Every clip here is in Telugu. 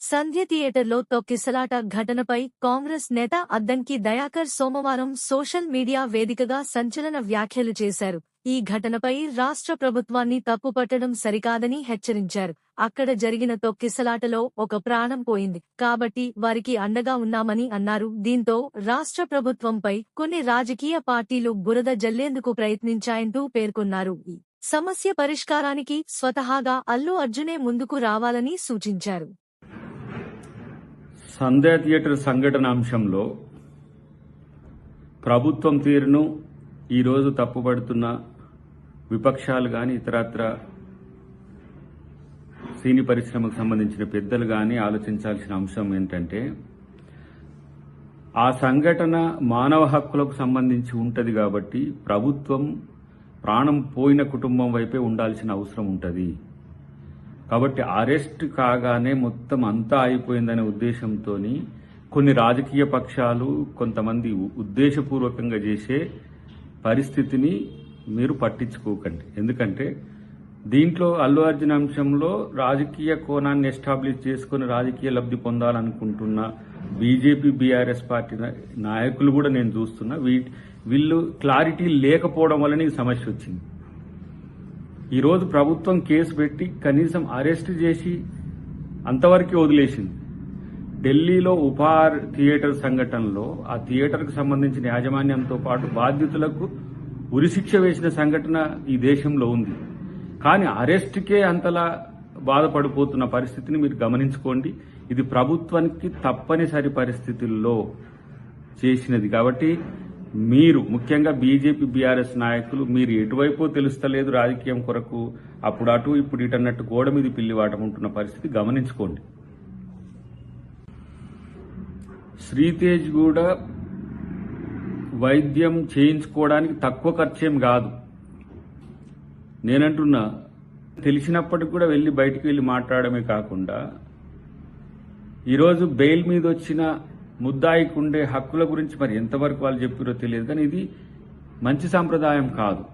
సంధ్య థియేటర్లో తొక్కిసలాట ఘటనపై కాంగ్రెస్ నేత అద్దంకి దయాకర్ సోమవారం సోషల్ మీడియా వేదికగా సంచలన వ్యాఖ్యలు చేశారు. ఈ ఘటనపై రాష్ట్ర ప్రభుత్వాన్ని తప్పుపట్టడం సరికాదని హెచ్చరించారు. అక్కడ జరిగిన తొక్కిసలాటలో ఒక ప్రాణం పోయింది. కాబట్టి వారికి అండగా ఉన్నామని అన్నారు. దీంతో రాష్ట్ర ప్రభుత్వంపై కొన్ని రాజకీయ పార్టీలు బురద జల్లేందుకు ప్రయత్నించాయంటూ పేర్కొన్నారు. ఈ సమస్య పరిష్కారానికి స్వతహాగా అల్లు అర్జునే ముందుకు రావాలని సూచించారు. సంధ్యా థియేటర్ సంఘటన అంశంలో ప్రభుత్వం తీరును ఈరోజు తప్పుపడుతున్న విపక్షాలు కానీ ఇతరత్ర సినీ పరిశ్రమకు సంబంధించిన పెద్దలు కానీ ఆలోచించాల్సిన అంశం ఏంటంటే ఆ సంఘటన మానవ హక్కులకు సంబంధించి ఉంటుంది కాబట్టి ప్రభుత్వం ప్రాణం పోయిన కుటుంబం వైపే ఉండాల్సిన అవసరం ఉంటుంది. కాబట్టి అరెస్ట్ కాగానే మొత్తం అంతా అయిపోయిందనే ఉద్దేశంతో కొన్ని రాజకీయ పక్షాలు కొంతమంది ఉద్దేశపూర్వకంగా చేసే పరిస్థితిని మీరు పట్టించుకోకండి. ఎందుకంటే దీంట్లో అల్లు అర్జున్ అంశంలో రాజకీయ కోణాన్ని ఎస్టాబ్లిష్ చేసుకుని రాజకీయ లబ్ధి పొందాలనుకుంటున్న బీజేపీ బీఆర్ఎస్ పార్టీ నాయకులు కూడా నేను చూస్తున్నా. వీ- వీళ్ళు క్లారిటీ లేకపోవడం వల్లనే సమస్య వచ్చింది. ఈరోజు ప్రభుత్వం కేసు పెట్టి కనీసం అరెస్ట్ చేసి అంతవరకే వదిలేసింది. ఢిల్లీలో ఉపహార్ థియేటర్ సంఘటనలో ఆ థియేటర్కు సంబంధించిన యాజమాన్యంతో పాటు బాధ్యతలకు ఉరిశిక్ష వేసిన సంఘటన ఈ దేశంలో ఉంది. కానీ అరెస్ట్కే అంతలా బాధపడిపోతున్న పరిస్థితిని మీరు గమనించుకోండి. ఇది ప్రభుత్వానికి తప్పనిసరి పరిస్థితుల్లో చేసినది. కాబట్టి మీరు ముఖ్యంగా బీజేపీ బీఆర్ఎస్ నాయకులు మీరు ఎటువైపో తెలుస్తలేదు రాజకీయం కొరకు. అప్పుడు అటు ఇప్పుడు ఇటు అన్నట్టు గోడ మీద పిల్లి వాటముంటున్న పరిస్థితి గమనించుకోండి. శ్రీతేజ్ కూడా వైద్యం చేయించుకోవడానికి తక్కువ ఖర్చేం కాదు. నేనంటున్నా తెలిసినప్పటికి కూడా వెళ్ళి బయటికి వెళ్ళి మాట్లాడమే కాకుండా ఈరోజు బెయిల్ మీద వచ్చిన ముద్దాయికి ఉండే హక్కుల గురించి మరి ఎంతవరకు వాళ్ళు చెప్పారో తెలియదు కానీ ఇది మంచి సాంప్రదాయం కాదు.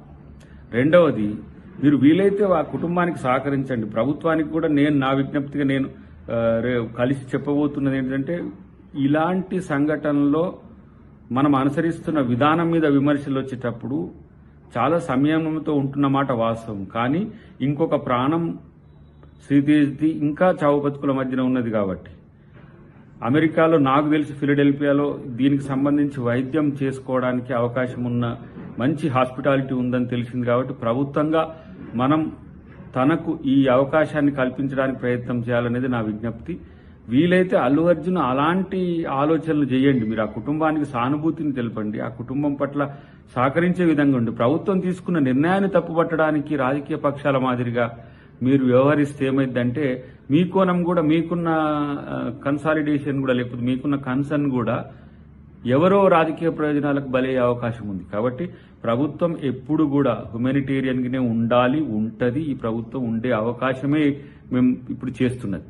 రెండవది మీరు వీలైతే ఆ కుటుంబానికి సహకరించండి. ప్రభుత్వానికి కూడా నేను నా విజ్ఞప్తిగా నేను రే- కలిసి చెప్పబోతున్నది ఏంటంటే ఇలాంటి సంఘటనలో మనం అనుసరిస్తున్న విధానం మీద విమర్శలు వచ్చేటప్పుడు చాలా సంయమనంతో ఉంటున్న మాట వాస్తవం. కానీ ఇంకొక ప్రాణం శ్రీతేజ్ది ఇంకా చావు బతుకుల మధ్యన ఉన్నది కాబట్టి. అమెరికాలో నాకు తెలిసి ఫిలడెల్ఫియాలో దీనికి సంబంధించి వైద్యం చేసుకోవడానికి అవకాశం ఉన్న మంచి హాస్పిటాలిటీ ఉందని తెలిసింది కాబట్టి ప్రభుత్వంగా మనం తనకు ఈ అవకాశాన్ని కల్పించడానికి ప్రయత్నం చేయాలనేది నా విజ్ఞప్తి. వీలైతే అల్లు అర్జున్ అలాంటి ఆలోచనలు చేయండి. మీరు ఆ కుటుంబానికి సానుభూతిని తెలపండి. ఆ కుటుంబం పట్ల సహకరించే విధంగా ఉండి ప్రభుత్వం తీసుకున్న నిర్ణయాన్ని తప్పుపట్టడానికి రాజకీయ పక్షాల మాదిరిగా మీరు వ్యవహరిస్తే ఏమైందంటే మీ కోణం కూడా మీకున్న కన్సాలిడేషన్ కూడా లేకపోతే మీకున్న కన్సర్న్ కూడా ఎవరో రాజకీయ ప్రయోజనాలకు బలయ్యే అవకాశం ఉంది. కాబట్టి ప్రభుత్వం ఎప్పుడు కూడా హ్యుమానిటేరియన్గానే ఉండాలి ఉంటుంది ఈ ప్రభుత్వం ఉండే అవకాశమే మేము ఇప్పుడు చేస్తున్నది.